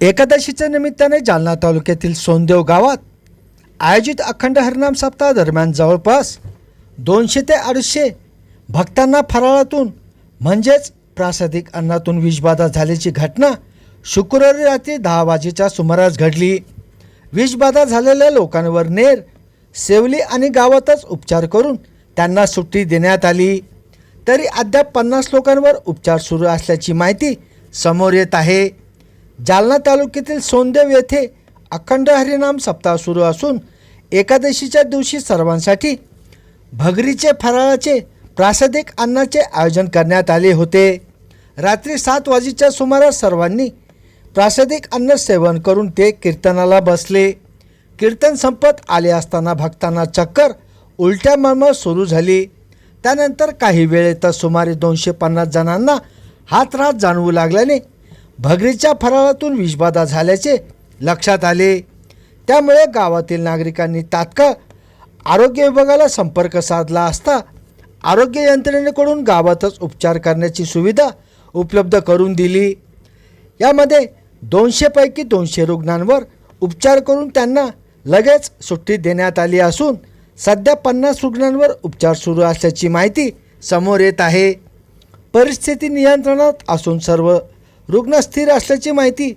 एकादशीच्या निमित्ताने जालना तालुक्यातील सोनदेव गावात आयोजित अखंड हरिनाम सप्ताह दरम्यान जवळपास दोनशे ते अडीचशे भक्तांना फराळातून म्हणजेच प्रासादिक अन्नातून विषबाधा झाल्याची घटना शुक्रवारी रात्री दहा वाजेच्या सुमारास घडली. विषबाधा झालेल्या लोकांवर नेर सेवली आणि गावातच उपचार करून त्यांना सुट्टी देण्यात आली. तरी अद्याप पन्नास लोकांवर उपचार सुरू असल्याची माहिती समोर येत आहे. जालना तालुक्यातील सोनदेव येथे अखंड हरिनाम सप्ताह सुरू असून एकादशीच्या दिवशी सर्वांसाठी भगरीचे फराळाचे प्रासादिक अन्नाचे आयोजन करण्यात आले होते. रात्री सात वाजेच्या सुमारास सर्वांनी प्रासादिक अन्न सेवन करून ते कीर्तनाला बसले. कीर्तन संपत आले असताना भक्तांना चक्कर उलट्या मळमळ सुरू झाली. त्यानंतर काही वेळेतच सुमारे दोनशे पन्नास जणांना हात रात जाणवू लागल्याने भगरीच्या फराळातून विषबाधा झाल्याचे लक्षात आले. त्यामुळे गावातील नागरिकांनी तात्काळ आरोग्य विभागाला संपर्क साधला असता आरोग्य यंत्रणेकडून गावातच उपचार करण्याची सुविधा उपलब्ध करून दिली. यामध्ये दोनशेपैकी दोनशे रुग्णांवर उपचार करून त्यांना लगेच सुट्टी देण्यात आली असून सध्या पन्नास रुग्णांवर उपचार सुरू असल्याची माहिती समोर येत आहे. परिस्थिती नियंत्रणात असून सर्व रुग्ण स्थिर असल्याची माहिती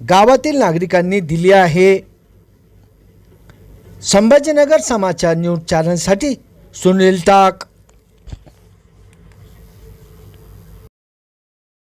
गावातील नागरिकांनी दिली आहे. संभाजीनगर समाचार न्यूज चॅनलसाठी सुनील टाक.